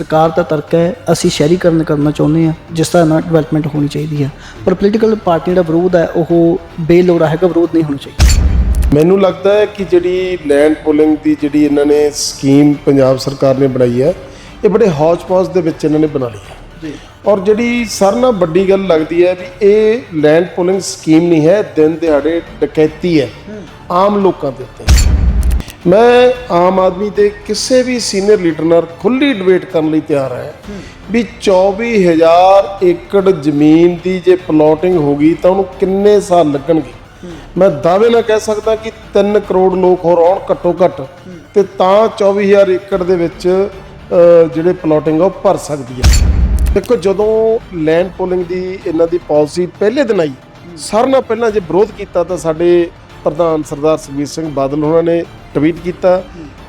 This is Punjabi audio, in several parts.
ਸਰਕਾਰ ਦਾ ਤਰਕ ਹੈ ਅਸੀਂ ਸ਼ਹਿਰੀਕਰਨ ਕਰਨਾ ਚਾਹੁੰਦੇ ਹਾਂ ਜਿਸ ਤਰ੍ਹਾਂ ਨਾਲ ਡਿਵੈਲਪਮੈਂਟ ਹੋਣੀ ਚਾਹੀਦੀ ਹੈ। ਪਰ ਪੋਲੀਟੀਕਲ ਪਾਰਟੀ ਦਾ ਵਿਰੋਧ ਹੈ ਉਹ ਬੇਲੋੜਾ ਹੈਗਾ ਵਿਰੋਧ ਨਹੀਂ ਹੋਣਾ ਚਾਹੀਦਾ। ਮੈਨੂੰ ਲੱਗਦਾ ਹੈ ਕਿ ਜਿਹੜੀ ਲੈਂਡ ਪੁਲਿੰਗ ਦੀ ਜਿਹੜੀ ਇਹਨਾਂ ਨੇ ਸਕੀਮ ਪੰਜਾਬ ਸਰਕਾਰ ਨੇ ਬਣਾਈ ਹੈ ਇਹ ਬੜੇ ਹੌਜ-ਪੌਜ ਦੇ ਵਿੱਚ ਇਹਨਾਂ ਨੇ ਬਣਾ ਲਈ ਹੈ। ਜੀ। ਔਰ ਜਿਹੜੀ ਸਾਰਿਆਂ ਨਾਲ ਵੱਡੀ ਗੱਲ ਲੱਗਦੀ ਹੈ ਵੀ ਇਹ ਲੈਂਡ ਪੁਲਿੰਗ ਸਕੀਮ ਨਹੀਂ ਹੈ ਦਿਨ ਦਿਹਾੜੇ ਡਕੈਤੀ ਹੈ। ਆਮ ਲੋਕਾਂ ਦੇ ਉੱਤੇ। ਮੈਂ ਆਮ ਆਦਮੀ ਦੇ ਕਿਸੇ ਵੀ ਸੀਨੀਅਰ ਲੀਡਰ ਨਾਲ ਖੁੱਲੀ ਡਿਬੇਟ ਕਰਨ ਲਈ ਤਿਆਰ ਹਾਂ ਵੀ 24000 ਏਕੜ ਜ਼ਮੀਨ ਦੀ ਜੇ ਪਲੋਟਿੰਗ ਹੋ ਗਈ ਤਾਂ ਉਹਨੂੰ ਕਿੰਨੇ ਸਾਲ ਲੱਗਣਗੇ? ਮੈਂ ਦਾਅਵੇ ਨਾਲ ਕਹਿ ਸਕਦਾ ਕਿ 3 ਕਰੋੜ ਲੋਕ ਹੋਰ ਆਉਣ ਘੱਟੋ ਘੱਟ ਤੇ ਤਾਂ 24000 ਏਕੜ ਦੇ ਵਿੱਚ ਜਿਹੜੇ ਪਲੋਟਿੰਗ ਆ ਉਹ ਭਰ ਸਕਦੀ ਹੈ ਦੇਖੋ, ਜਦੋਂ ਲੈਂਡ ਪੋਲਿੰਗ ਦੀ ਇਹਨਾਂ ਦੀ ਪਾਲਿਸੀ ਪਹਿਲੇ ਦਿਨ ਆਈ, ਸਾਰਿਆਂ ਨਾਲ ਪਹਿਲਾਂ ਜੇ ਵਿਰੋਧ ਕੀਤਾ ਤਾਂ ਸਾਡੇ ਪ੍ਰਧਾਨ ਸਰਦਾਰ ਸੁਖਬੀਰ ਸਿੰਘ ਬਾਦਲ ਉਹਨਾਂ ਨੇ ਟਵੀਟ ਕੀਤਾ,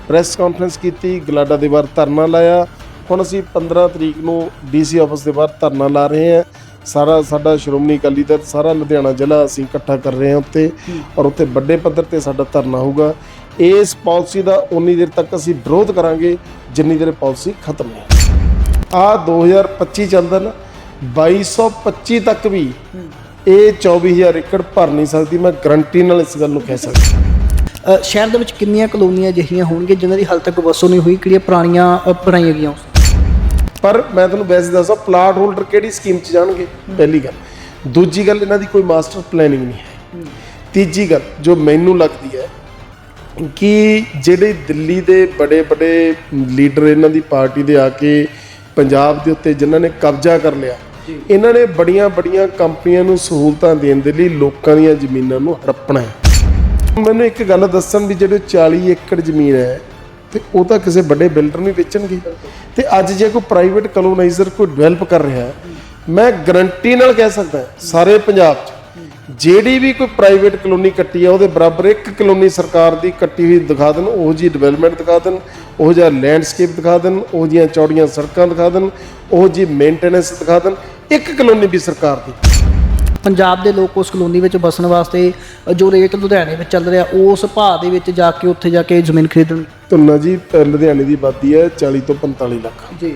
ਪ੍ਰੈਸ ਕਾਨਫਰੰਸ ਕੀਤੀ, ਗਲਾਡਾ ਦੇ ਬਾਹਰ ਧਰਨਾ ਲਾਇਆ। ਹੁਣ ਅਸੀਂ 15 ਤਰੀਕ ਨੂੰ ਡੀਸੀ ਆਫਿਸ ਦੇ ਬਾਹਰ ਧਰਨਾ ਲਾ ਰਹੇ ਹਾਂ। ਸਾਰਾ ਸਾਡਾ ਸ਼੍ਰੋਮਣੀ ਅਕਾਲੀ ਦਲ, ਸਾਰਾ ਲੁਧਿਆਣਾ ਜ਼ਿਲ੍ਹਾ ਅਸੀਂ ਇਕੱਠਾ ਕਰ ਰਹੇ ਹਾਂ ਉੱਤੇ ਔਰ ਉੱਤੇ ਵੱਡੇ ਪੱਧਰ ਤੇ ਸਾਡਾ ਧਰਨਾ ਹੋਊਗਾ। ਇਸ ਪਾਲਿਸੀ ਦਾ ਉਨੀ ਦੇਰ ਤੱਕ ਅਸੀਂ ਵਿਰੋਧ ਕਰਾਂਗੇ, ਜਿੰਨੀ ਦੇਰ ਪਾਲਿਸੀ ਖਤਮ ਨਹੀਂ ਆ 2025 ਚੱਲਦਾ ਨਾ 2225 ਤੱਕ ਵੀ ਇਹ 24000 ਏਕੜ ਭਰ ਨਹੀਂ ਸਕਦੀ ਮੈਂ ਗਰੰਟੀ ਨਾਲ ਇਸ ਗੱਲ ਨੂੰ ਕਹਿ ਸਕਦਾ। ਅ, ਸ਼ਹਿਰ ਦੇ ਵਿੱਚ ਕਿੰਨੀਆਂ ਕਲੋਨੀਆਂ ਅਜਿਹੀਆਂ ਹੋਣਗੀਆਂ ਜਿਨ੍ਹਾਂ ਦੀ ਹਾਲ ਤੱਕ ਵਸੋਂ ਨਹੀਂ ਹੋਈ ਕਿਹੜੀਆਂ ਪੁਰਾਣੀਆਂ ਅ, ਬਣਾਈਆਂ ਗਈਆਂ? ਪਰ ਮੈਂ ਤੁਹਾਨੂੰ ਵੈਸੇ ਦੱਸਾਂ ਪਲਾਟ ਹੋਲਡਰ ਕਿਹੜੀ ਸਕੀਮ 'ਚ ਜਾਣਗੇ? ਪਹਿਲੀ ਗੱਲ। ਦੂਜੀ ਗੱਲ ਇਹਨਾਂ ਦੀ ਕੋਈ ਮਾਸਟਰ ਪਲੈਨਿੰਗ ਨਹੀਂ ਹੈ। ਤੀਜੀ ਗੱਲ ਜੋ ਮੈਨੂੰ ਲੱਗਦੀ ਹੈ ਕਿ ਜਿਹੜੇ ਦਿੱਲੀ ਦੇ ਬੜੇ ਬੜੇ ਲੀਡਰ ਇਹਨਾਂ ਦੀ ਪਾਰਟੀ ਦੇ ਆ ਕੇ ਪੰਜਾਬ ਦੇ ਉੱਤੇ ਜਿਨ੍ਹਾਂ ਨੇ ਕਬਜ਼ਾ ਕਰ ਲਿਆ ਇਹਨਾਂ ਨੇ ਬੜੀਆਂ ਬੜੀਆਂ ਕੰਪਨੀਆਂ ਨੂੰ ਸਹੂਲਤਾਂ ਦੇਣ ਦੇ ਲਈ ਲੋਕਾਂ ਦੀਆਂ ਜ਼ਮੀਨਾਂ ਨੂੰ ਹੜੱਪਣਾ ਹੈ। ਮੈਨੂੰ ਇੱਕ ਗੱਲ ਦੱਸਣ ਵੀ ਜਿਹੜੇ 40 ਏਕੜ ਜ਼ਮੀਨ ਹੈ ਤੇ ਉਹ ਤਾਂ ਕਿਸੇ ਵੱਡੇ ਬਿਲਡਰ ਨੂੰ ਵੇਚਣਗੇ। ਤੇ ਅੱਜ ਜੇ ਕੋਈ ਪ੍ਰਾਈਵੇਟ ਕਲੋਨਾਈਜ਼ਰ ਕੋਈ ਡਿਵੈਲਪ ਕਰ ਰਿਹਾ ਮੈਂ ਗਰੰਟੀ ਨਾਲ ਕਹਿ ਸਕਦਾ ਸਾਰੇ ਪੰਜਾਬ 'ਚ ਜਿਹੜੀ ਵੀ ਕੋਈ ਪ੍ਰਾਈਵੇਟ ਕਲੋਨੀ ਕੱਟੀ ਆ ਉਹਦੇ ਬਰਾਬਰ ਇੱਕ ਕਲੋਨੀ ਸਰਕਾਰ ਦੀ ਕੱਟੀ ਹੋਈ ਦਿਖਾ ਦੇਣ ਉਹ ਜੀ ਡਿਵੈਲਪਮੈਂਟ ਦਿਖਾ ਦੇਣ ਉਹ ਜਿਹਾ ਲੈਂਡਸਕੇਪ ਦਿਖਾ ਦੇਣ ਉਹ ਜੀਆਂ ਚੌੜੀਆਂ ਸੜਕਾਂ ਦਿਖਾ ਦੇਣ ਉਹ ਜੀ ਮੇਨਟੇਨੈਂਸ ਦਿਖਾ ਦੇਣ ਇੱਕ ਕਲੋਨੀ ਵੀ ਸਰਕਾਰ ਦੀ। ਪੰਜਾਬ ਦੇ ਲੋਕ ਉਸ ਕਲੋਨੀ ਵਿੱਚ ਵਸਣ ਵਾਸਤੇ ਜੋ ਰੇਟ ਲੁਧਿਆਣੇ ਵਿੱਚ ਚੱਲ ਰਿਹਾ ਉਸ ਭਾਅ ਦੇ ਵਿੱਚ ਜਾ ਕੇ ਉੱਥੇ ਜਾ ਕੇ ਜ਼ਮੀਨ ਖਰੀਦਣ। ਧੁੰਨਾ ਜੀ ਲੁਧਿਆਣੇ ਦੀ ਆਬਾਦੀ ਹੈ 40 ਤੋਂ 45 ਲੱਖ। ਜੀ।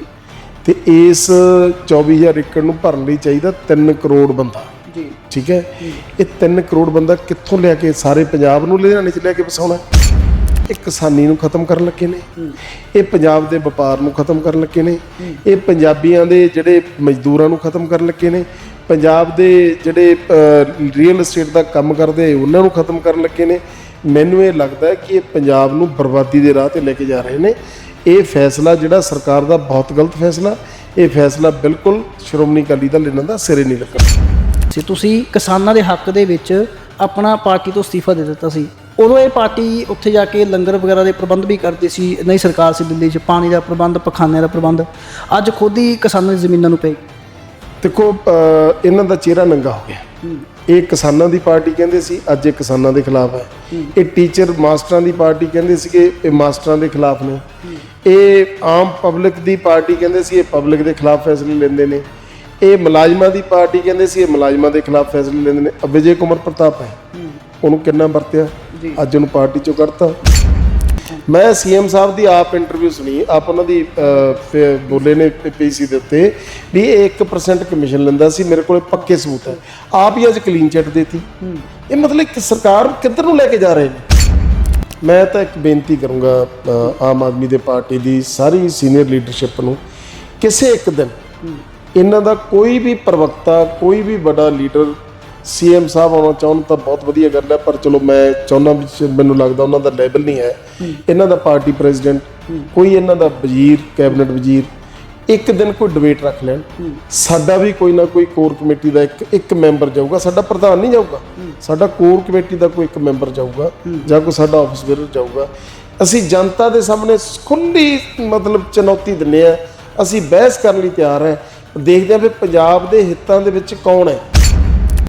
ਤੇ ਇਸ 24000 ਏਕੜ ਨੂੰ ਭਰਨ ਲਈ ਚਾਹੀਦਾ 3 ਕਰੋੜ ਬੰਦਾ। ਜੀ। ਠੀਕ ਹੈ? ਇਹ 3 ਕਰੋੜ ਬੰਦਾ ਕਿੱਥੋਂ ਲਿਆ ਕੇ ਸਾਰੇ ਪੰਜਾਬ ਨੂੰ ਲੁਧਿਆਣੇ ਚ ਲਿਆ ਕੇ ਵਸਾਉਣਾ? ਇਹ ਕਿਸਾਨੀ ਨੂੰ ਖਤਮ ਕਰਨ ਲੱਗੇ ਨੇ। ਇਹ ਪੰਜਾਬ ਦੇ ਵਪਾਰ ਨੂੰ ਖਤਮ ਕਰਨ ਲੱਗੇ ਨੇ। ਇਹ ਪੰਜਾਬੀਆਂ ਦੇ ਜਿਹੜੇ ਮਜ਼ਦੂਰਾਂ ਨੂੰ ਖਤਮ ਕਰਨ ਲੱਗੇ ਨੇ। ਪੰਜਾਬ ਦੇ ਜਿਹੜੇ ਰੀਅਲ ਏਸਟੇਟ ਦਾ ਕੰਮ ਕਰਦੇ ਉਹਨਾਂ ਨੂੰ ਖਤਮ ਕਰਨ ਲੱਗੇ ਨੇ। ਮੈਨੂੰ ਇਹ ਲੱਗਦਾ ਹੈ ਕਿ ਇਹ ਪੰਜਾਬ ਨੂੰ ਬਰਬਾਦੀ ਦੇ ਰਾਹ ਤੇ ਲੈ ਕੇ ਜਾ ਰਹੇ ਨੇ। ਇਹ ਫੈਸਲਾ ਜਿਹੜਾ ਸਰਕਾਰ ਦਾ ਬਹੁਤ ਗਲਤ ਫੈਸਲਾ। ਇਹ ਫੈਸਲਾ ਬਿਲਕੁਲ ਸ਼੍ਰੋਮਣੀ ਅਕਾਲੀ ਦਲ ਇਹਨਾਂ ਦਾ ਸਿਰੇ ਨਹੀਂ ਲੱਗਣਾ ਸੀ। ਤੁਸੀਂ ਕਿਸਾਨਾਂ ਦੇ ਹੱਕ ਦੇ ਵਿੱਚ ਆਪਣਾ ਪਾਰਟੀ ਤੋਂ ਅਸਤੀਫਾ ਦੇ ਦਿੱਤਾ ਸੀ। ਉਦੋਂ ਇਹ ਪਾਰਟੀ ਉੱਥੇ ਜਾ ਕੇ ਲੰਗਰ ਵਗੈਰਾ ਦੇ ਪ੍ਰਬੰਧ ਵੀ ਕਰਦੀ ਸੀ। ਨਹੀਂ ਸਰਕਾਰ ਸੀ ਦਿੱਲੀ 'ਚ। ਪਾਣੀ ਦਾ ਪ੍ਰਬੰਧ ਪਖਾਨੇ ਦਾ ਪ੍ਰਬੰਧ। ਅੱਜ ਖੁਦ ਹੀ ਕਿਸਾਨਾਂ ਦੀ ਜ਼ਮੀਨਾਂ ਨੂੰ ਪੈ ਦੇਖੋ ਇਹਨਾਂ ਦਾ ਚਿਹਰਾ ਨੰਗਾ ਹੋ ਗਿਆ। ਇਹ ਕਿਸਾਨਾਂ ਦੀ ਪਾਰਟੀ ਕਹਿੰਦੇ ਸੀ ਅੱਜ ਇਹ ਕਿਸਾਨਾਂ ਦੇ ਖਿਲਾਫ ਹੈ। ਇਹ ਟੀਚਰ ਮਾਸਟਰਾਂ ਦੀ ਪਾਰਟੀ ਕਹਿੰਦੇ ਸੀਗੇ ਇਹ ਮਾਸਟਰਾਂ ਦੇ ਖਿਲਾਫ ਨੇ। ਇਹ ਆਮ ਪਬਲਿਕ ਦੀ ਪਾਰਟੀ ਕਹਿੰਦੇ ਸੀ ਇਹ ਪਬਲਿਕ ਦੇ ਖਿਲਾਫ ਫੈਸਲੇ ਲੈਂਦੇ ਨੇ। ਇਹ ਮੁਲਾਜ਼ਮਾਂ ਦੀ ਪਾਰਟੀ ਕਹਿੰਦੇ ਸੀ ਇਹ ਮੁਲਾਜ਼ਮਾਂ ਦੇ ਖਿਲਾਫ ਫੈਸਲੇ ਲੈਂਦੇ ਨੇ। ਅ ਵਿਜੇ ਕੁਮਾਰ ਪ੍ਰਤਾਪ ਹੈ। ਉਹਨੂੰ ਕਿੰਨਾ ਵਰਤਿਆ? ਅੱਜ ਉਹਨੂੰ ਪਾਰਟੀ ਚੋਂ ਕੱਢਤਾ। ਮੈਂ ਸੀਐਮ ਸਾਹਿਬ ਦੀ ਆਪ ਇੰਟਰਵਿਊ ਸੁਣੀ। ਆਪ ਉਹਨਾਂ ਦੀ ਬੋਲੇ ਨੇ ਪੀਸੀ ਦੇ ਉੱਤੇ ਵੀ ਇਹ 1% ਕਮਿਸ਼ਨ ਲੈਂਦਾ ਸੀ। ਮੇਰੇ ਕੋਲੇ ਪੱਕੇ ਸਬੂਤ ਹੈ। ਆਪ ਹੀ ਅੱਜ ਕਲੀਨ ਚਿੱਟ ਦੇਤੀ। ਇਹ ਮਤਲਬ ਕਿ ਸਰਕਾਰ ਕਿੱਧਰ ਨੂੰ ਲੈ ਕੇ ਜਾ ਰਹੇ ਨੇ? ਮੈਂ ਤਾਂ ਇੱਕ ਬੇਨਤੀ ਕਰੂੰਗਾ ਆਮ ਆਦਮੀ ਦੇ ਪਾਰਟੀ ਦੀ ਸਾਰੀ ਸੀਨੀਅਰ ਲੀਡਰਸ਼ਿਪ ਨੂੰ। ਕਿਸੇ ਇੱਕ ਦਿਨ ਇਹਨਾਂ ਦਾ ਕੋਈ ਵੀ ਪ੍ਰਵਕਤਾ ਕੋਈ ਵੀ ਵੱਡਾ ਲੀਡਰ ਸੀਐਮ ਸਾਹਿਬ ਆਉਣਾ ਚਾਹੁਣ ਤਾਂ ਬਹੁਤ ਵਧੀਆ ਗੱਲ ਹੈ ਪਰ ਚਲੋ ਮੈਂ ਚਾਹੁੰਦਾ ਵੀ ਮੈਨੂੰ ਲੱਗਦਾ ਉਹਨਾਂ ਦਾ ਲੈਵਲ ਨਹੀਂ ਹੈ। ਇਹਨਾਂ ਦਾ ਪਾਰਟੀ ਪ੍ਰੈਜ਼ੀਡੈਂਟ ਕੋਈ ਇਹਨਾਂ ਦਾ ਵਜ਼ੀਰ ਕੈਬਨਿਟ ਵਜ਼ੀਰ ਇੱਕ ਦਿਨ ਕੋਈ ਡਿਬੇਟ ਰੱਖ ਲੈਣ। ਸਾਡਾ ਵੀ ਕੋਈ ਨਾ ਕੋਈ ਕੋਰ ਕਮੇਟੀ ਦਾ ਇੱਕ ਇੱਕ ਮੈਂਬਰ ਜਾਊਗਾ। ਸਾਡਾ ਪ੍ਰਧਾਨ ਨਹੀਂ ਜਾਊਗਾ। ਸਾਡਾ ਕੋਰ ਕਮੇਟੀ ਦਾ ਕੋਈ ਇੱਕ ਮੈਂਬਰ ਜਾਊਗਾ ਜਾਂ ਕੋਈ ਸਾਡਾ ਆਫਿਸ ਬੇਅਰ ਜਾਊਗਾ। ਅਸੀਂ ਜਨਤਾ ਦੇ ਸਾਹਮਣੇ ਖੁੱਲੀ ਮਤਲਬ ਚੁਣੌਤੀ ਦਿੰਨੇ ਆ ਅਸੀਂ ਬਹਿਸ ਕਰਨ ਲਈ ਤਿਆਰ ਹਾਂ। ਦੇਖਦੇ ਹਾਂ ਵੀ ਪੰਜਾਬ ਦੇ ਹਿੱਤਾਂ ਦੇ ਵਿੱਚ ਕੌਣ ਹੈ।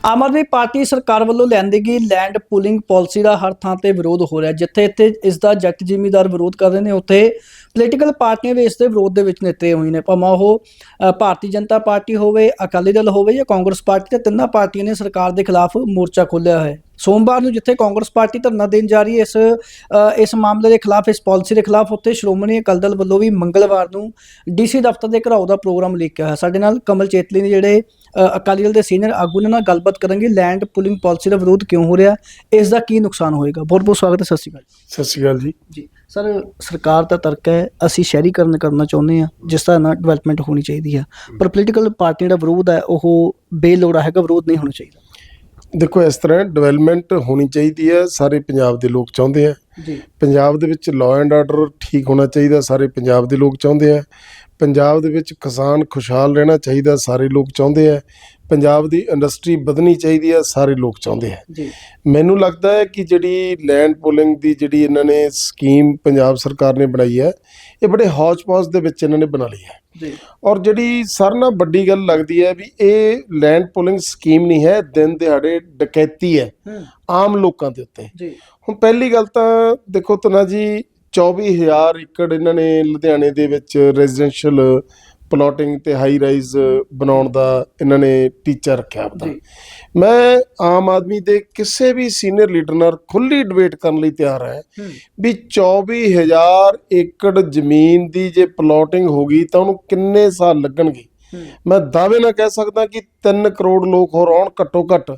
ਆਮ ਆਦਮੀ ਪਾਰਟੀ ਸਰਕਾਰ ਵੱਲੋਂ ਲੈਂਦੀ ਗਈ ਲੈਂਡ ਪੂਲਿੰਗ ਪਾਲਿਸੀ ਦਾ ਹਰ ਥਾਂ ਤੇ ਵਿਰੋਧ ਹੋ ਰਿਹਾ ਜਿੱਥੇ ਇੱਥੇ ਇਸ ਦਾ ਜੱਟ ਜ਼ਿਮੀਂਦਾਰ ਵਿਰੋਧ ਕਰ ਰਹੇ ਨੇ, ਉੱਥੇ ਪੋਲੀਟੀਕਲ ਪਾਰਟੀਆਂ ਵੀ ਇਸ ਦੇ ਵਿਰੋਧ ਦੇ ਵਿੱਚ ਨਿਤਰੇ ਹੋਏ ਨੇ। ਭਾਵੇਂ ਉਹ ਭਾਰਤੀ ਜਨਤਾ ਪਾਰਟੀ ਹੋਵੇ ਅਕਾਲੀ ਦਲ ਹੋਵੇ ਜਾਂ ਕਾਂਗਰਸ ਪਾਰਟੀ ਤੇ ਤਿੰਨਾਂ ਪਾਰਟੀਆਂ ਨੇ ਸਰਕਾਰ ਦੇ ਖਿਲਾਫ ਮੋਰਚਾ ਖੋਲ੍ਹਿਆ ਹੈ। ਸੋਮਵਾਰ ਨੂੰ ਜਿੱਥੇ ਕਾਂਗਰਸ ਪਾਰਟੀ ਧਰਨਾ ਦੇਣ ਜਾ ਰਹੀ ਹੈ ਇਸ ਇਸ ਮਾਮਲੇ ਦੇ ਖਿਲਾਫ ਇਸ ਪਾਲਿਸੀ ਦੇ ਖਿਲਾਫ ਉੱਥੇ ਸ਼੍ਰੋਮਣੀ ਅਕਾਲੀ ਦਲ ਵੱਲੋਂ ਵੀ ਮੰਗਲਵਾਰ ਨੂੰ ਡੀਸੀ ਦਫ਼ਤਰ ਦੇ ਘਰਾਓ ਦਾ ਪ੍ਰੋਗਰਾਮ ਲਿਖਿਆ ਹੈ। ਸਾਡੇ ਨਾਲ ਕਮਲ ਚੇਤਲੀ ਨੇ ਜਿਹੜੇ ਅਕਾਲੀ ਦਲ ਦੇ ਸੀਨੀਅਰ ਆਗੂ ਨੇ ਨਾਲ ਗੱਲਬਾਤ ਕਰਾਂਗੇ। ਲੈਂਡ ਪੁਲਿੰਗ ਪਾਲਿਸੀ ਦਾ ਵਿਰੋਧ ਕਿਉਂ ਹੋ ਰਿਹਾ ਇਸ ਦਾ ਕੀ ਨੁਕਸਾਨ ਹੋਏਗਾ? ਬਹੁਤ ਬਹੁਤ ਸਵਾਗਤ ਹੈ ਸਤਿ ਸ਼੍ਰੀ ਅਕਾਲ ਸਤਿ ਸ਼੍ਰੀ ਅਕਾਲ ਜੀ। ਜੀ। ਸਰ ਸਰਕਾਰ ਦਾ ਤਰਕ ਹੈ ਅਸੀਂ ਸ਼ਹਿਰੀਕਰਨ ਕਰਨਾ ਚਾਹੁੰਦੇ ਹਾਂ ਜਿਸ ਤਰ੍ਹਾਂ ਨਾਲ ਡਿਵੈਲਪਮੈਂਟ ਹੋਣੀ ਚਾਹੀਦੀ ਹੈ। ਪਰ ਪੋਲੀਟੀਕਲ ਪਾਰਟੀਆਂ ਦਾ ਵਿਰੋਧ ਹੈ ਉਹ ਬੇਲੋੜਾ ਹੈਗਾ ਵਿਰੋਧ ਨਹੀਂ ਹੋਣਾ ਚਾਹੀਦਾ। ਦੇਖੋ ਇਸ ਤਰ੍ਹਾਂ ਡਿਵੈਲਪਮੈਂਟ ਹੋਣੀ ਚਾਹੀਦੀ ਹੈ ਸਾਰੇ ਪੰਜਾਬ ਦੇ ਲੋਕ ਚਾਹੁੰਦੇ ਆ। ਜੀ। ਪੰਜਾਬ ਦੇ ਵਿੱਚ ਲਾਅ ਐਂਡ ਆਰਡਰ ਠੀਕ ਹੋਣਾ ਚਾਹੀਦਾ ਸਾਰੇ ਪੰਜਾਬ ਦੇ ਲੋਕ ਚਾਹੁੰਦੇ ਆ। ਪੰਜਾਬ ਦੇ ਵਿੱਚ ਕਿਸਾਨ ਖੁਸ਼ਹਾਲ ਰਹਿਣਾ ਚਾਹੀਦਾ ਸਾਰੇ ਲੋਕ ਚਾਹੁੰਦੇ ਆ। ਪੰਜਾਬ ਦੀ ਇੰਡਸਟਰੀ ਵਧਣੀ ਚਾਹੀਦੀ ਹੈ ਸਾਰੇ ਲੋਕ ਚਾਹੁੰਦੇ ਆ। ਜੀ। ਮੈਨੂੰ ਲੱਗਦਾ ਹੈ ਕਿ ਜਿਹੜੀ ਲੈਂਡ ਪੋਲਿੰਗ ਦੀ ਜਿਹੜੀ ਇਹਨਾਂ ਨੇ ਸਕੀਮ ਪੰਜਾਬ ਸਰਕਾਰ ਨੇ ਬਣਾਈ ਹੈ ਇਹ ਬੜੇ ਹੌਚ-ਪੌਚ ਦੇ ਵਿੱਚ ਇਹਨਾਂ ਨੇ ਬਣਾ ਲਈ ਹੈ। ਜੀ। ਔਰ ਜਿਹੜੀ ਸਰ ਨਾਲ ਵੱਡੀ ਗੱਲ ਲੱਗਦੀ ਹੈ ਵੀ ਇਹ ਲੈਂਡ ਪੋਲਿੰਗ ਸਕੀਮ ਨਹੀਂ ਹੈ ਦਿਨ ਦਿਹਾੜੇ ਡਕੈਤੀ ਹੂੰ। ਆਮ ਲੋਕਾਂ ਦੇ ਉੱਤੇ। ਜੀ। ਹੁਣ ਪਹਿਲੀ ਗੱਲ ਤਾਂ ਦੇਖੋ ਤਨਾ ਜੀ 24000 ਏਕੜ ਇਹਨਾਂ ਨੇ ਲੁਧਿਆਣੇ ਦੇ ਵਿੱਚ ਰੈਜ਼ੀਡੈਂਸ਼ੀਅਲ ਪਲਾਟਿੰਗ ਤੇ ਹਾਈ ਰਾਈਜ਼ ਬਣਾਉਣ ਦਾ ਇਹਨਾਂ ਨੇ ਟੀਚਾ ਰੱਖਿਆ ਆਪਦਾ। ਮੈਂ ਆਮ ਆਦਮੀ ਦੇ ਕਿਸੇ ਵੀ ਸੀਨੀਅਰ ਲੀਡਰ ਨਾਲ ਖੁੱਲੀ ਡਿਬੇਟ ਕਰਨ ਲਈ ਤਿਆਰ ਹਾਂ ਵੀ 24000 ਏਕੜ ਜ਼ਮੀਨ ਦੀ ਜੇ ਪਲਾਟਿੰਗ ਹੋ ਗਈ ਤਾਂ ਉਹਨੂੰ ਕਿੰਨੇ ਸਾਲ ਲੱਗਣਗੇ? ਮੈਂ ਦਾਅਵੇ ਨਾਲ ਕਹਿ ਸਕਦਾ ਕਿ 3 ਕਰੋੜ ਲੋਕ ਹੋਰ ਆਉਣ ਘੱਟੋ ਘੱਟ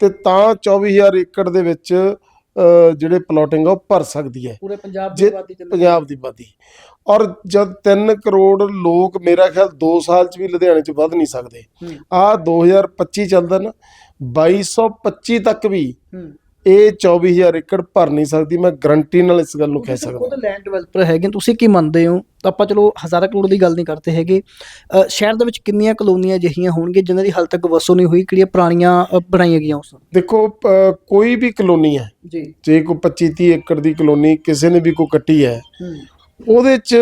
ਤੇ ਤਾਂ 24000 ਏਕੜ ਦੇ ਵਿੱਚ ਜਿਹੜੇ ਪਲਾਟਿੰਗ ਆ ਉਹ ਭਰ ਸਕਦੀ ਹੈ। ਪੂਰੇ ਪੰਜਾਬ ਦੀ ਆਬਾਦੀ ਤੇ ਪੰਜਾਬ ਦੀ ਆਬਾਦੀ। ਔਰ ਜਦ 3 ਕਰੋੜ ਲੋਕ ਮੇਰਾ ਖਿਆਲ 2 ਸਾਲ ਚ ਵੀ ਲੁਧਿਆਣੇ ਚ ਵੱਧ ਨਹੀਂ ਸਕਦੇ। ਆ 2025 ਚੱਲਦਾ ਨਾ 2225 ਤੱਕ ਵੀ ਇਹ 24000 ਏਕੜ ਭਰ ਨਹੀਂ ਸਕਦੀ ਮੈਂ ਗਰੰਟੀ ਨਾਲ ਇਸ ਗੱਲ ਨੂੰ ਕਹਿ ਸਕਦਾ। ਖੁਦ ਲੈਂਡ ਡਿਵੈਲਪਰ ਹੈਗੇ ਤੁਸੀਂ ਕੀ ਮੰਨਦੇ ਹੋ? ਆਪਾਂ ਚਲੋ ਹਜ਼ਾਰਾਂ ਕਰੋੜ ਦੀ ਗੱਲ ਨਹੀਂ ਕਰਦੇ ਹੈਗੇ। ਸ਼ਹਿਰ ਦੇ ਵਿੱਚ ਕਿੰਨੀਆਂ ਕਲੋਨੀਆਂ ਅਜਿਹੀਆਂ ਹੋਣਗੀਆਂ ਜਿਨ੍ਹਾਂ ਦੀ ਹਾਲ ਤੱਕ ਵਸੋਂ ਨਹੀਂ ਹੋਈ ਕਿਹੜੀਆਂ ਪੁਰਾਣੀਆਂ ਬਣਾਈਆਂ ਗਈਆਂ ਉਸ? ਦੇਖੋ ਕੋਈ ਵੀ ਕਲੋਨੀ ਹੈ ਜੀ। ਜੇ ਕੋਈ 25 30 ਏਕੜ ਦੀ ਕਲੋਨੀ ਕਿਸੇ ਨੇ ਵੀ ਕੋਈ ਕੱਟੀ ਹੈ ਹੂੰ। ਉਹਦੇ ਚ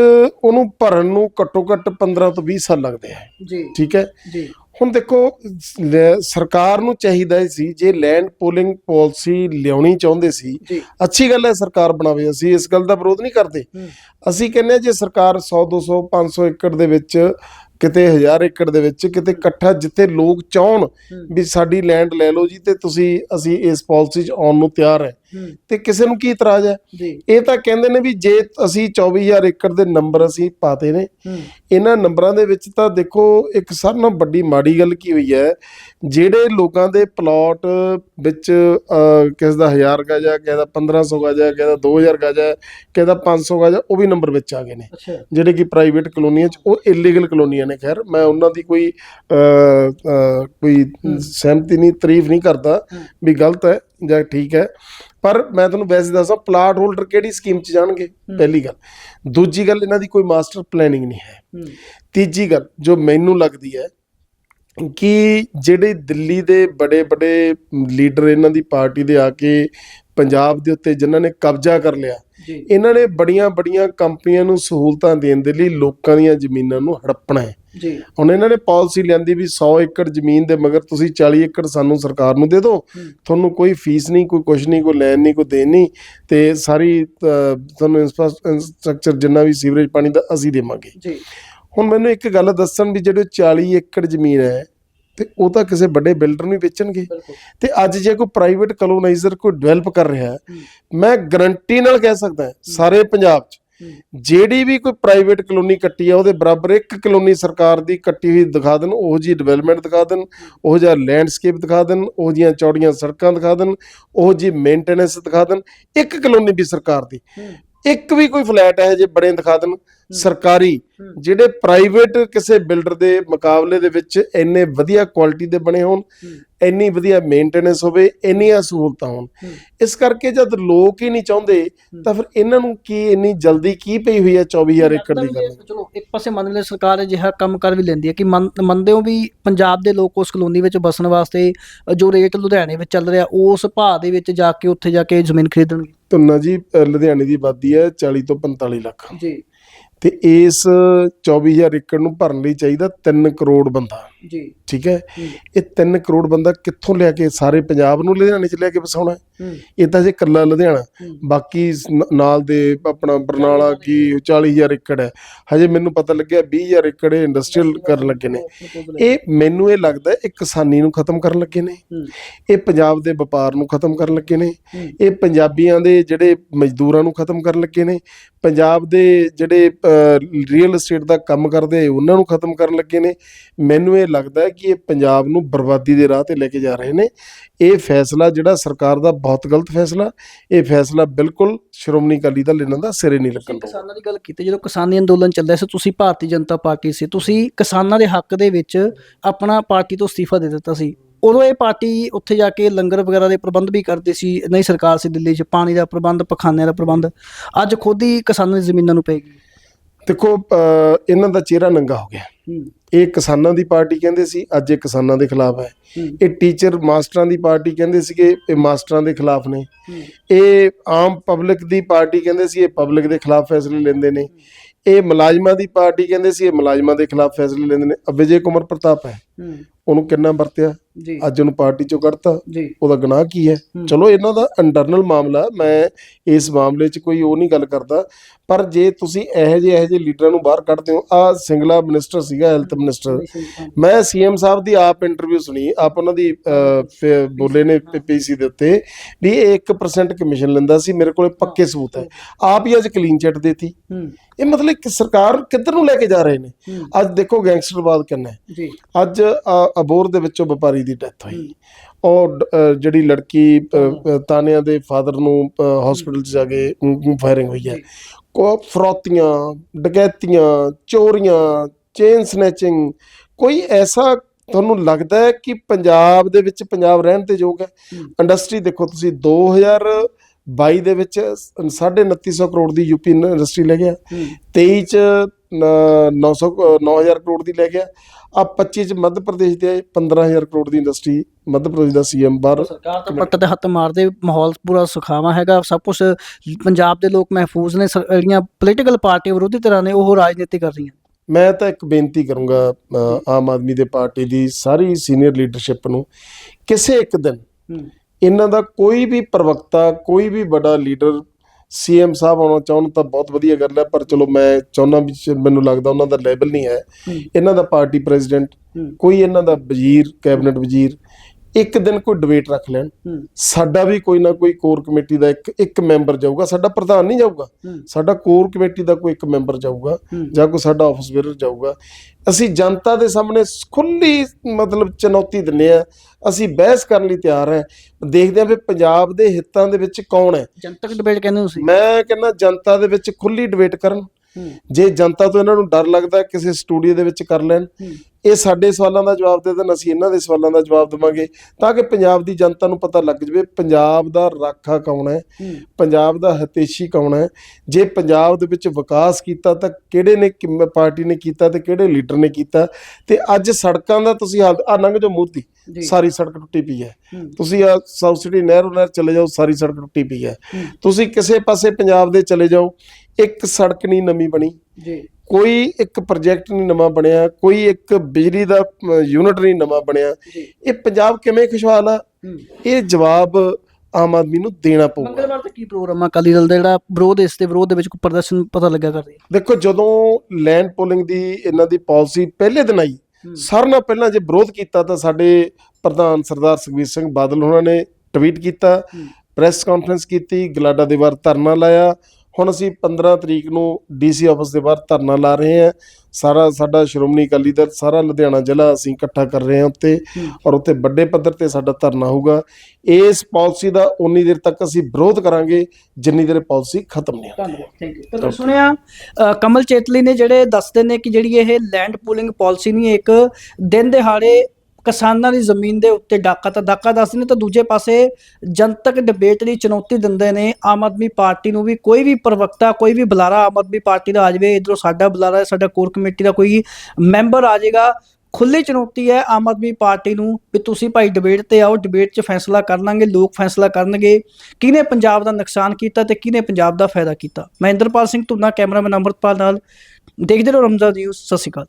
ਉਹਨੂੰ ਭਰਨ ਨੂੰ ਘੱਟੋ ਘੱਟ 15 ਤੋਂ 20 ਸਾਲ ਲੱਗਦੇ ਆ। ਜੀ। ਠੀਕ ਹੈ? ਜੀ। ਹੁਣ ਦੇਖੋ ਲੈ- ਸਰਕਾਰ ਨੂੰ ਚਾਹੀਦਾ ਸੀ ਜੇ ਲੈਂਡ ਪੋਲਿੰਗ ਪਾਲਿਸੀ ਲਿਆਉਣੀ ਚਾਹੁੰਦੇ ਸੀ ਜੀ। ਅੱਛੀ ਗੱਲ ਹੈ ਸਰਕਾਰ ਬਣਾਵੇ ਅਸੀਂ ਇਸ ਗੱਲ ਦਾ ਵਿਰੋਧ ਨਹੀਂ ਕਰਦੇ। ਹੂੰ। ਅਸੀਂ ਕਹਿੰਦੇ ਹਾਂ ਜੇ ਸਰਕਾਰ 100 200 500 ਏਕੜ ਦੇ ਵਿੱਚ ਕਿਤੇ 1000 ਏਕੜ ਦੇ ਵਿੱਚ ਕਿਤੇ ਇਕੱਠਾ ਜਿੱਥੇ ਲੋਕ ਚਾਹਣ ਵੀ ਸਾਡੀ ਲੈਂਡ ਲੈ ਲਓ ਜੀ ਤੇ ਤੁਸੀਂ ਅਸੀਂ ਇਸ ਪਾਲਿਸੀ 'ਚ ਆਉਣ ਨੂੰ ਤਿਆਰ ਹੂੰ। ਤੇ ਕਿਸੇ ਨੂੰ ਕੀ ਇਤਰਾਜ਼ ਹੈ? ਇਹ ਤਾਂ ਕਹਿੰਦੇ ਨੇ ਵੀ ਜੇ ਅਸੀਂ 24000 ਏਕੜ ਦੇ ਨੰਬਰ ਅਸੀਂ ਪਾਤੇ ਨੇ ਇਹਨਾਂ ਨੰਬਰਾਂ ਦੇ ਵਿੱਚ ਤਾਂ ਦੇਖੋ ਇੱਕ ਸਭ ਨਾਲੋਂ ਵੱਡੀ ਮਾੜੀ ਗੱਲ ਕੀ ਹੋਈ ਹੈ ਜਿਹੜੇ ਲੋਕਾਂ ਦੇ ਪਲਾਟ ਵਿੱਚ ਕਿਸੇ ਦਾ 1000 ਗਜ ਹੈ ਕਿਸੇ ਦਾ 1500 ਗਜ ਹੈ ਕਿਸੇ ਦਾ 2000 ਗਜ ਹੈ ਕਿਸੇ ਦਾ 500 ਗਜ ਉਹ ਵੀ ਨੰਬਰ ਵਿੱਚ ਆ ਗਏ ਨੇ। ਜਿਹੜੇ ਕਿ ਪ੍ਰਾਈਵੇਟ ਕਲੋਨੀਆਂ 'ਚ ਉਹ ਇਲੀਗਲ ਕਲੋਨੀਆਂ ਨੇ ਖੈਰ ਮੈਂ ਉਹਨਾਂ ਦੀ ਕੋਈ ਕੋਈ ਸਹਿਮਤੀ ਨਹੀਂ ਤਾਰੀਫ ਨਹੀਂ ਕਰਦਾ। ਵੀ ਗਲਤ ਹੈ ਜਾਂ ਠੀਕ ਹੈ। ਪਰ ਮੈਂ ਤੁਹਾਨੂੰ ਵੈਸੇ ਦੱਸਾਂ ਪਲਾਟ ਹੋਲਡਰ ਕਿਹੜੀ ਸਕੀਮ 'ਚ ਜਾਣਗੇ? ਪਹਿਲੀ ਗੱਲ। ਦੂਜੀ ਗੱਲ ਇਹਨਾਂ ਦੀ ਕੋਈ ਮਾਸਟਰ ਪਲੈਨਿੰਗ ਨਹੀਂ ਹੈ। ਤੀਜੀ ਗੱਲ ਜੋ ਮੈਨੂੰ ਲੱਗਦੀ ਹੈ ਕਿ ਜਿਹੜੇ ਦਿੱਲੀ ਦੇ ਬੜੇ ਬੜੇ ਲੀਡਰ ਇਹਨਾਂ ਦੀ ਪਾਰਟੀ ਦੇ ਆ ਕੇ ਪੰਜਾਬ ਦੇ ਉੱਤੇ ਜਿਨ੍ਹਾਂ ਨੇ ਕਬਜ਼ਾ ਕਰ ਲਿਆ ਇਹਨਾਂ ਨੇ ਬੜੀਆਂ ਬੜੀਆਂ ਕੰਪਨੀਆਂ ਨੂੰ ਸਹੂਲਤਾਂ ਦੇਣ ਦੇ ਲਈ ਲੋਕਾਂ ਦੀਆਂ ਜ਼ਮੀਨਾਂ ਨੂੰ ਹੜੱਪਣਾ ਹੈ। ਜੀ। ਹੁਣ ਇਹਨਾਂ ਨੇ ਪਾਲਿਸੀ ਲਿਆਂਦੀ ਵੀ 100 ਏਕੜ ਜ਼ਮੀਨ ਦੇ ਮਗਰ ਤੁਸੀਂ 40 ਏਕੜ ਸਾਨੂੰ ਸਰਕਾਰ ਨੂੰ ਦੇ ਦਿਓ। ਤੁਹਾਨੂੰ ਕੋਈ ਫੀਸ ਨਹੀਂ ਕੋਈ ਕੁਝ ਨਹੀਂ ਕੋਈ ਲੈਣ ਨਹੀਂ ਕੋਈ ਦੇਣ ਨਹੀਂ। ਤੇ ਸਾਰੀ ਤੁਹਾਨੂੰ ਇਨਫਰਾਸਟ੍ਰਕਚਰ ਜਿੰਨਾ ਵੀ ਸੀਵਰੇਜ ਪਾਣੀ ਦਾ ਅਸੀਂ ਦੇਵਾਂਗੇ। ਜੀ। ਹੁਣ ਮੈਨੂੰ ਇੱਕ ਗੱਲ ਦੱਸਣ ਵੀ ਜਿਹੜੇ 40 ਏਕੜ ਜ਼ਮੀਨ ਹੈ ਤੇ ਉਹ ਤਾਂ ਕਿਸੇ ਵੱਡੇ ਬਿਲਡਰ ਨੂੰ ਵੇਚਣਗੇ। ਤੇ ਅੱਜ ਜੇ ਕੋਈ ਪ੍ਰਾਈਵੇਟ ਕਲੋਨਾਈਜ਼ਰ ਕੋਈ ਡਿਵੈਲਪ ਕਰ ਰਿਹਾ ਮੈਂ ਗਰੰਟੀ ਨਾਲ ਕਹਿ ਸਕਦਾ ਸਾਰੇ ਪੰਜਾਬ 'ਚ ਜਿਹੜੀ ਵੀ ਕੋਈ ਪ੍ਰਾਈਵੇਟ ਕਲੋਨੀ ਕੱਟੀ ਆ ਉਹਦੇ ਬਰਾਬਰ ਇੱਕ ਕਲੋਨੀ ਸਰਕਾਰ ਦੀ ਕੱਟੀ ਹੋਈ ਦਿਖਾ ਦੇਣ ਉਹ ਜੀ ਡਿਵੈਲਪਮੈਂਟ ਦਿਖਾ ਦੇਣ ਉਹ ਜਿਹਾ ਲੈਂਡਸਕੇਪ ਦਿਖਾ ਦੇਣ ਉਹ ਜੀਆਂ ਚੌੜੀਆਂ ਸੜਕਾਂ ਦਿਖਾ ਦੇਣ ਉਹ ਜੀ ਮੇਨਟੇਨੈਂਸ ਦਿਖਾ ਦੇਣ ਇੱਕ ਕਲੋਨੀ ਵੀ ਸਰਕਾਰ ਦੀ ਇੱਕ ਵੀ ਕੋਈ ਫਲੈਟ ਹੈ ਜੇ ਬੜੇ ਦਿਖਾ ਦੇਣ ਸਰਕਾਰੀ। ਜਿਹੜੇ ਪ੍ਰਾਈਵੇਟ ਕਿਸੇ ਬਿਲਡਰ ਦੇ ਮੁਕਾਬਲੇ ਦੇ ਵਿੱਚ ਇੰਨੇ ਵਧੀਆ ਕੁਆਲਿਟੀ ਦੇ ਬਣੇ ਹੋਣ ਇੰਨੀ ਵਧੀਆ ਮੇਨਟੇਨੈਂਸ ਹੋਵੇ ਇੰਨੀਆਂ ਸਹੂਲਤਾਂ ਹੋਣ। ਇਸ ਕਰਕੇ ਜਦ ਲੋਕ ਹੀ ਨਹੀਂ ਚਾਹੁੰਦੇ ਤਾਂ ਫਿਰ ਇਹਨਾਂ ਨੂੰ ਕੀ ਇੰਨੀ ਜਲਦੀ ਕੀ ਪਈ ਹੋਈ ਹੈ 24000 ਏਕੜ ਦੀ ਗੱਲ ਚਲੋ ਇੱਕ ਪਾਸੇ ਮੰਨ ਲੈ ਸਰਕਾਰ ਅਜਿਹਾ ਕੰਮ ਕਰ ਵੀ ਲੈਂਦੀ ਹੈ ਕਿ ਮੰਨ- ਮੰਨਦੇ ਹੋ ਵੀ ਪੰਜਾਬ ਦੇ ਲੋਕ ਉਸ ਕਲੋਨੀ ਵਿੱਚ ਬਸਣ ਵਾਸਤੇ ਜੋ ਰੇਟ ਲੁਧਿਆਣੇ ਵਿੱਚ ਚੱਲ ਰਿਹਾ ਉਸ ਭਾਅ ਦੇ ਵਿੱਚ ਜਾ ਕੇ ਉੱਥੇ ਜਾ ਕੇ ਜ਼ਮੀਨ ਖਰੀਦਣਗੇ? ਤੁੰਨਾ ਜੀ ਲੁਧਿਆਣੇ ਦੀ ਆਬਾਦੀ ਹੈ 40 ਤੋਂ 45 ਲੱਖ। ਜੀ। ਤੇ ਇਸ 24000 ਏਕੜ ਨੂੰ ਭਰਨ ਲਈ ਚਾਹੀਦਾ 3 ਕਰੋੜ ਬੰਦਾ। ਜੀ। ਠੀਕ ਹੈ? ਇਹ 3 ਕਰੋੜ ਬੰਦਾ ਕਿੱਥੋਂ ਲਿਆ ਕੇ ਸਾਰੇ ਪੰਜਾਬ ਨੂੰ ਲੁਧਿਆਣੇ ਚ ਲਿਆ ਕੇ ਵਸਾਉਣਾ ਇਹ ਤਾਂ ਜੇ ਕੱਲਾ ਲੁਧਿਆਣਾ। ਬਾਕੀ ਨਾਲ ਦੇ ਆਪਣਾ ਬਰਨਾਲਾ ਕੀ 40000 ਏਕੜ ਹੈ। ਹਜੇ ਮੈਨੂੰ ਪਤਾ ਲੱਗਿਆ 20000 ਏਕੜ ਇੰਡਸਟਰੀਅਲ ਕਰਨ ਲੱਗੇ ਨੇ। ਇਹ ਮੈਨੂੰ ਇਹ ਲੱਗਦਾ ਇਹ ਕਿਸਾਨੀ ਨੂੰ ਖਤਮ ਕਰਨ ਲੱਗੇ ਨੇ। ਇਹ ਪੰਜਾਬ ਦੇ ਵਪਾਰ ਨੂੰ ਖਤਮ ਕਰਨ ਲੱਗੇ ਨੇ। ਇਹ ਪੰਜਾਬੀਆਂ ਦੇ ਜਿਹੜੇ ਮਜ਼ਦੂਰਾਂ ਨੂੰ ਖਤਮ ਕਰਨ ਲੱਗੇ ਨੇ। ਪੰਜਾਬ ਦੇ ਜਿਹੜੇ ਰੀਅਲ ਏਸਟੇਟ ਦਾ ਕੰਮ ਕਰਦੇ ਆ, ਉਹਨਾਂ ਨੂੰ ਖਤਮ ਕਰਨ ਲੱਗੇ ਨੇ। ਮੈਨੂੰ ਇਹ ਲੱਗਦਾ ਹੈ ਕਿ ਇਹ ਪੰਜਾਬ ਨੂੰ ਬਰਬਾਦੀ ਦੇ ਰਾਹ ਤੇ ਲੈ ਕੇ ਜਾ ਰਹੇ ਨੇ। ਇਹ ਫੈਸਲਾ ਜਿਹੜਾ ਸਰਕਾਰ ਦਾ ਬਹੁਤ ਗਲਤ ਫੈਸਲਾ ਇਹ ਫੈਸਲਾ ਬਿਲਕੁਲ ਸ਼੍ਰੋਮਣੀ ਅਕਾਲੀ ਦਲ ਇਹਨਾਂ ਦਾ ਸਿਰੇ ਨਹੀਂ ਲੱਗਣ ਦਊਗਾ। ਕਿਸਾਨਾਂ ਦੀ ਗੱਲ ਕੀਤੀ ਜਦੋਂ ਕਿਸਾਨੀ ਅੰਦੋਲਨ ਚੱਲਦਾ ਸੀ ਤੁਸੀਂ ਭਾਰਤੀ ਜਨਤਾ ਪਾਰਟੀ ਸੀ ਤੁਸੀਂ ਕਿਸਾਨਾਂ ਦੇ ਹੱਕ ਦੇ ਵਿੱਚ ਆਪਣਾ ਪਾਰਟੀ ਤੋਂ ਅਸਤੀਫਾ ਦੇ ਦਿੱਤਾ ਸੀ। ਉਦੋਂ ਇਹ ਪਾਰਟੀ ਉੱਥੇ ਜਾ ਕੇ ਲੰਗਰ ਵਗੈਰਾ ਦੇ ਪ੍ਰਬੰਧ ਵੀ ਕਰਦੀ ਸੀ ਨਹੀਂ ਸਰਕਾਰ ਸੀ ਦਿੱਲੀ 'ਚ ਪਾਣੀ ਦਾ ਪ੍ਰਬੰਧ ਪਖਾਨਿਆਂ ਦਾ ਪ੍ਰਬੰਧ। ਅੱਜ ਖੁਦ ਹੀ ਕਿਸਾਨਾਂ ਦੀ ਜ਼ਮੀਨਾਂ ਨੂੰ ਪੈਗੀ ਦੇਖੋ ਇਹਨਾਂ ਦਾ ਚਿਹਰਾ ਨੰਗਾ ਹੋ ਗਿਆ। ਇਹ ਕਿਸਾਨਾਂ ਦੀ ਪਾਰਟੀ ਕਹਿੰਦੇ ਸੀ ਅੱਜ ਇਹ ਕਿਸਾਨਾਂ ਦੇ ਖਿਲਾਫ ਹੈ। ਇਹ ਟੀਚਰ ਮਾਸਟਰਾਂ ਦੀ ਪਾਰਟੀ ਕਹਿੰਦੇ ਸੀਗੇ ਇਹ ਮਾਸਟਰਾਂ ਦੇ ਖਿਲਾਫ ਨੇ। ਇਹ ਆਮ ਪਬਲਿਕ ਦੀ ਪਾਰਟੀ ਕਹਿੰਦੇ ਸੀ ਇਹ ਪਬਲਿਕ ਦੇ ਖਿਲਾਫ ਫੈਸਲੇ ਲੈਂਦੇ ਨੇ। ਇਹ ਮੁਲਾਜ਼ਮਾਂ ਦੀ ਪਾਰਟੀ ਕਹਿੰਦੇ ਸੀ ਇਹ ਮੁਲਾਜ਼ਮਾਂ ਦੇ ਖਿਲਾਫ ਫੈਸਲੇ ਲੈਂਦੇ ਨੇ। ਅ ਵਿਜੇ ਕੁਮਾਰ ਪ੍ਰਤਾਪ ਹੂੰ। ਉਹਨੂੰ ਕਿੰਨਾ ਵਰਤਿਆ? ਜੀ। ਅੱਜ ਉਹਨੂੰ ਪਾਰਟੀ ਚੋਂ ਕੱਢਤਾ। ਉਹਦਾ ਗੁਨਾਹ ਕੀ ਹੈ। ਚਲੋ ਇਹਨਾਂ ਦਾ ਇੰਟਰਨਲ ਮਾਮਲਾ ਮੈਂ ਇਸ ਮਾਮਲੇ 'ਚ ਕੋਈ ਉਹ ਨਹੀਂ ਗੱਲ ਕਰਦਾ। ਪਰ ਜੇ ਤੁਸੀਂ ਇਹੋ ਜਿਹੇ ਇਹੋ ਜਿਹੇ ਲੀਡਰਾਂ ਨੂੰ ਬਾਹਰ ਕੱਢਦੇ ਹੋ ਆ ਸਿੰਗਲਾ ਮਿਨਿਸਟਰ ਸੀਗਾ ਹੈਲਥ ਮਿਨਿਸਟਰ ਮੈਂ ਸੀਐਮ ਸਾਹਿਬ ਦੀ ਆਪ ਇੰਟਰਵਿਊ ਸੁਣੀ ਆਪ ਉਹਨਾਂ ਦੀ ਬੋਲੇ ਨੇ ਪੀਸੀ ਦੇ ਉੱਤੇ ਵੀ ਇਹ 1% ਕਮਿਸ਼ਨ ਲੈਂਦਾ ਸੀ ਮੇਰੇ ਕੋਲੇ ਪੱਕੇ ਸਬੂਤ ਹੈ। ਆਪ ਹੀ ਅੱਜ ਕਲੀਨ ਚਿੱਟ ਦੇਤੀ। ਇਹ ਮਤਲਬ ਕਿ ਸਰਕਾਰ ਕਿੱਧਰ ਨੂੰ ਲੈ ਕੇ ਜਾ ਰਹੇ ਨੇ? ਅੱਜ ਦੇਖੋ ਗੈਂਗਸਟਰਵਾਦ ਕਿੰਨਾ ਹੈ। ਜੀ। ਅੱਜ ਅਬੋਰ ਦੇ ਵਿੱਚੋਂ ਵਪਾਰੀ ਦੀ ਡੈਥ ਹੋਈ। ਔਰ ਜਿਹੜੀ ਲੜਕੀ ਤਾਨਿਆਂ ਦੇ ਫਾਦਰ ਨੂੰ ਹਸਪੀਟਲ 'ਚ ਜਾ ਕੇ ਫਾਇਰਿੰਗ ਹੋਈ ਹੈ। ਕੋ ਫਰੋਤੀਆਂ ਡਕੈਤੀਆਂ ਚੋਰੀਆਂ ਚੇਨ ਸਨੈਚਿੰਗ ਕੋਈ ਐਸਾ ਤੁਹਾਨੂੰ ਲੱਗਦਾ ਹੈ ਕਿ ਪੰਜਾਬ ਦੇ ਵਿੱਚ ਪੰਜਾਬ ਰਹਿਣ ਤੇ ਯੋਗ ਹੈ। ਇੰਡਸਟਰੀ ਦੇਖੋ ਤੁਸੀਂ 2022 ਦੇ ਵਿੱਚ 2950 ਕਰੋੜ ਦੀ ਯੂਪੀ ਇੰਡਸਟਰੀ ਲੈ ਗਿਆ। ਹੂੰ। 23 ਚ 900 ਅ, 9000 ਕਰੋੜ ਦੀ ਲੈ ਗਿਆ ਆ। 25 ਚ ਮੱਧ ਪ੍ਰਦੇਸ਼ ਦੇ 15000 ਕਰੋੜ ਦੀ ਇੰਡਸਟਰੀ ਮੱਧ ਪ੍ਰਦੇਸ਼ ਦਾ ਸੀਐਮ ਬਾਹਰ। ਸਰਕਾਰ ਤਾਂ ਪੱਟ ਤੇ ਹੱਥ ਮਾਰਦੇ ਮਾਹੌਲ ਪੂਰਾ ਸੁਖਾਵਾ ਹੈਗਾ। ਸਭ ਕੁਝ ਪੰਜਾਬ ਦੇ ਲੋਕ ਮਹਿਫੂਜ਼ ਨੇ ਜਿਹੜੀਆਂ ਪੋਲੀਟੀਕਲ ਪਾਰਟੀਆਂ ਵਿਰੋਧੀ ਤਰ੍ਹਾਂ ਨੇ ਉਹ ਰਾਜਨੀਤੀ ਕਰ ਰਹੀਆਂ। ਮੈਂ ਤਾਂ ਇੱਕ ਬੇਨਤੀ ਕਰੂੰਗਾ ਆਮ ਆਦਮੀ ਦੇ ਪਾਰਟੀ ਦੀ ਸਾਰੀ ਸੀਨੀਅਰ ਲੀਡਰਸ਼ਿਪ ਨੂੰ ਕਿਸੇ ਇੱਕ ਦਿਨ ਇਹਨਾਂ ਦਾ ਕੋਈ ਵੀ ਪ੍ਰਵਕਤਾ ਕੋਈ ਵੀ ਵੱਡਾ ਲੀਡਰ ਸੀਐਮ ਸਾਹਿਬ ਆਉਣਾ ਚਾਹਣ ਤਾਂ ਬਹੁਤ ਵਧੀਆ ਗੱਲ ਹੈ ਪਰ ਚਲੋ ਮੈਂ ਚਾਹੁੰਦਾ ਵੀ ਮੈਨੂੰ ਲੱਗਦਾ ਉਹਨਾਂ ਦਾ ਲੈਵਲ ਨਹੀਂ ਹੈ। ਇਹਨਾਂ ਦਾ ਪਾਰਟੀ ਪ੍ਰੈਜ਼ੀਡੈਂਟ ਕੋਈ ਇਹਨਾਂ ਦਾ ਵਜ਼ੀਰ ਕੈਬਨਿਟ ਵਜ਼ੀਰ ਇੱਕ ਦਿਨ ਕੋਈ ਡਿਬੇਟ ਰੱਖ ਲੈਣ। ਸਾਡਾ ਵੀ ਕੋਈ ਨਾ ਕੋਈ ਕੋਰ ਕਮੇਟੀ ਦਾ ਇੱਕ ਇੱਕ ਮੈਂਬਰ ਜਾਊਗਾ। ਸਾਡਾ ਪ੍ਰਧਾਨ ਨਹੀਂ ਜਾਊਗਾ। ਸਾਡਾ ਕੋਰ ਕਮੇਟੀ ਦਾ ਕੋਈ ਇੱਕ ਮੈਂਬਰ ਜਾਊਗਾ। ਜਾਂ ਕੋਈ ਸਾਡਾ ਆਫਿਸ ਬੇਅਰ ਜਾਊਗਾ। ਅਸੀਂ ਜਨਤਾ ਦੇ ਸਾਹਮਣੇ ਖੁੱਲੀ ਮਤਲਬ ਚੁਣੌਤੀ ਦਿੰਨੇ ਆ। ਅਸੀਂ ਬਹਿਸ ਕਰਨ ਲਈ ਤਿਆਰ ਹਾਂ ਦੇਖਦੇ ਆ ਵੀ ਪੰਜਾਬ ਦੇ ਹਿੱਤਾਂ ਦੇ ਵਿੱਚ ਕੌਣ ਹੈ। ਜਨਤਕ ਡਿਬੇਟ ਕਹਿੰਦੇ ਤੁਸੀਂ? ਮੈਂ ਕਹਿੰਦਾ ਜਨਤਾ ਦੇ ਵਿੱਚ ਖੁੱਲੀ ਡਿਬੇਟ ਕਰਨ। ਜੇ ਜਨਤਾ ਤੋਂ ਇਹਨਾਂ ਨੂੰ ਡਰ ਲੱਗਦਾ ਕਿਸੇ ਸਟੂਡੀਓ ਦੇ ਵਿੱਚ ਕਰ ਲੈਣ। ਇਹ ਸਾਡੇ ਸਵਾਲਾਂ ਦਾ ਜਵਾਬ ਦੇ ਦੇਣ ਅਸੀਂ ਇਹਨਾਂ ਦੇ ਸਵਾਲਾਂ ਦਾ ਜਵਾਬ ਦੇਵਾਂਗੇ ਤਾਂ ਕਿ ਪੰਜਾਬ ਦੀ ਜਨਤਾ ਨੂੰ ਪਤਾ ਲੱਗ ਜਵੇ ਪੰਜਾਬ ਦਾ ਰਾਖਾ ਕੌਣ ਹੈ ਪੰਜਾਬ ਦਾ ਹਤੇਸ਼ੀ ਕੌਣ ਹੈ। ਜੇ ਪੰਜਾਬ ਦੇ ਵਿੱਚ ਵਿਕਾਸ ਕੀਤਾ ਤਾਂ ਕਿਹੜੇ ਨੇ ਪਾਰਟੀ ਨੇ ਕੀਤਾ ਤੇ ਕਿਹੜੇ ਲੀਡਰ ਨੇ ਕੀਤਾ ਤੇ ਅੱਜ ਸੜਕਾਂ ਦਾ ਤੁਸੀਂ ਹਾਲ ਆ ਲੰਘ ਜੋ ਮੂਰਤੀ ਜੀ। ਸਾਰੀ ਸੜਕ ਟੁੱਟੀ ਪਈ ਹੈ। ਤੁਸੀਂ ਆ ਸਾਊਥ ਸਿਟੀ ਨਹਿਰੋ ਨਹਿਰ ਚਲੇ ਜਾਓ ਸਾਰੀ ਸੜਕ ਟੁੱਟੀ ਪਈ ਹੂੰ। ਤੁਸੀਂ ਕਿਸੇ ਪਾਸੇ ਪੰਜਾਬ ਦੇ ਚਲੇ ਜਾਓ ਇੱਕ ਸੜਕ ਨਹੀਂ ਨਵੀਂ ਬਣੀ। ਜੀ। ਕੋਈ ਇੱਕ ਪ੍ਰੋਜੈਕਟ ਨਹੀਂ ਨਵਾਂ ਬਣਿਆ ਕੋਈ ਇੱਕ ਬਿਜਲੀ ਦਾ ਯੂਨਿਟ ਨਹੀਂ ਨਵਾਂ ਬਣਿਆ। ਇਹ ਪੰਜਾਬ ਕਿਵੇਂ ਖੁਸ਼ਹਾਲ ਆ? ਇਹ ਜਵਾਬ ਆਮ ਆਦਮੀ ਨੂੰ ਦੇਣਾ ਪਊਗਾ। ਮੰਗਲਵਾਰ ਤੇ ਕੀ ਪ੍ਰੋਗਰਾਮ ਆ? ਅਕਾਲੀ ਦਲ ਦਾ ਜਿਹੜਾ ਵਿਰੋਧ ਇਸ ਦੇ ਵਿਰੋਧ ਦੇ ਵਿੱਚ ਕੋਈ ਪ੍ਰਦਰਸ਼ਨ ਪਤਾ ਲੱਗਾ ਕਰ ਰਹੀ ਹੈ ਦੇਖੋ ਜਦੋਂ ਲੈਂਡ ਪੋਲਿੰਗ ਦੀ ਇਹਨਾਂ ਦੀ ਪਾਲਿਸੀ ਪਹਿਲੇ ਦਿਨ ਆਈ। ਸਾਰਿਆਂ ਨਾਲੋਂ ਪਹਿਲਾਂ ਜੇ ਵਿਰੋਧ ਕੀਤਾ ਤਾਂ ਸਾਡੇ ਪ੍ਰਧਾਨ ਸਰਦਾਰ ਸੁਖਬੀਰ ਸਿੰਘ ਬਾਦਲ ਉਹਨਾਂ ਨੇ ਟਵੀਟ ਕੀਤਾ। ਪ੍ਰੈਸ ਕਾਨਫਰੰਸ ਕੀਤੀ ਗਲਾਡਾ ਦੇ ਬਾਹਰ ਧਰਨਾ ਲਾਇਆ ਹੁਣ ਅਸੀਂ 15 ਤਰੀਕ ਨੂੰ ਡੀਸੀ ਆਫਿਸ ਦੇ ਬਾਹਰ ਧਰਨਾ ਲਾ ਰਹੇ ਹਾਂ। ਸਾਰਾ ਸਾਡਾ ਸ਼੍ਰੋਮਣੀ ਅਕਾਲੀ ਦਲ ਸਾਰਾ ਲੁਧਿਆਣਾ ਜ਼ਿਲ੍ਹਾ ਅਸੀਂ ਇਕੱਠਾ ਕਰ ਰਹੇ ਹਾਂ ਉੱਤੇ। ਔਰ ਉੱਤੇ ਵੱਡੇ ਪੱਧਰ ਤੇ ਸਾਡਾ ਧਰਨਾ ਹੋਊਗਾ। ਇਸ ਪਾਲਿਸੀ ਦਾ ਉਨੀ ਦੇਰ ਤੱਕ ਅਸੀਂ ਵਿਰੋਧ ਕਰਾਂਗੇ ਜਿੰਨੀ ਦੇਰ ਪਾਲਿਸੀ ਖਤਮ ਨਹੀਂ ਹੁੰਦੀ। ਧੰਨਵਾਦ ਥੈਂਕ ਯੂ ਤਾਂ ਤੁਸੀਂ ਸੁਣਿਆ ਕਮਲ ਚੇਤਲੀ ਨੇ ਜਿਹੜੇ ਦੱਸਦੇ ਨੇ ਕਿ ਜਿਹੜੀ ਇਹ ਲੈਂਡ ਪੂਲਿੰਗ ਪਾਲਿਸੀ ਨਹੀਂ ਇੱਕ ਦਿਨ ਦਿਹਾੜੇ ਕਿਸਾਨਾਂ ਦੀ ਜ਼ਮੀਨ ਦੇ ਉੱਤੇ ਡਾਕਾ ਤਾਂ ਡਾਕਾ ਦੱਸਦੇ ਨੇ, ਤਾਂ ਦੂਜੇ ਪਾਸੇ ਜਨਤਕ ਡਿਬੇਟ ਲਈ ਚੁਣੌਤੀ ਦਿੰਦੇ ਨੇ, ਆਮ ਆਦਮੀ ਪਾਰਟੀ ਨੂੰ ਵੀ ਕੋਈ ਵੀ ਪ੍ਰਵਕਤਾ, ਕੋਈ ਵੀ ਬੁਲਾਰਾ ਆਮ ਆਦਮੀ ਪਾਰਟੀ ਦਾ ਆ ਜਾਵੇ, ਇਧਰੋਂ ਸਾਡਾ ਬੁਲਾਰਾ ਸਾਡਾ ਕੋਰ ਕਮੇਟੀ ਦਾ ਕੋਈ ਮੈਂਬਰ ਆ ਜਾਏਗਾ ਖੁੱਲੀ ਚੁਣੌਤੀ ਹੈ ਆਮ ਆਦਮੀ ਪਾਰਟੀ ਨੂੰ ਵੀ ਤੁਸੀਂ ਭਾਈ ਡਿਬੇਟ ਤੇ ਆਓ ਡਿਬੇਟ 'ਚ ਫੈਸਲਾ ਕਰ ਲਾਂਗੇ ਲੋਕ ਫੈਸਲਾ ਕਰਨਗੇ, ਕਿਹਨੇ ਪੰਜਾਬ ਦਾ ਨੁਕਸਾਨ ਕੀਤਾ ਤੇ ਕਿਹਨੇ ਪੰਜਾਬ ਦਾ ਫਾਇਦਾ ਕੀਤਾ? ਮਹਿੰਦਰਪਾਲ ਸਿੰਘ ਧੁੰਨਾ, ਕੈਮਰਾਮੈਨ ਅੰਮ੍ਰਿਤਪਾਲ ਨਾਲ, ਦੇਖਦੇ ਰਹੋ ਰਮਜ਼ਾਨ ਨਿਊਜ਼ ਸਤਿ ਸ਼੍ਰੀ ਅਕਾਲ।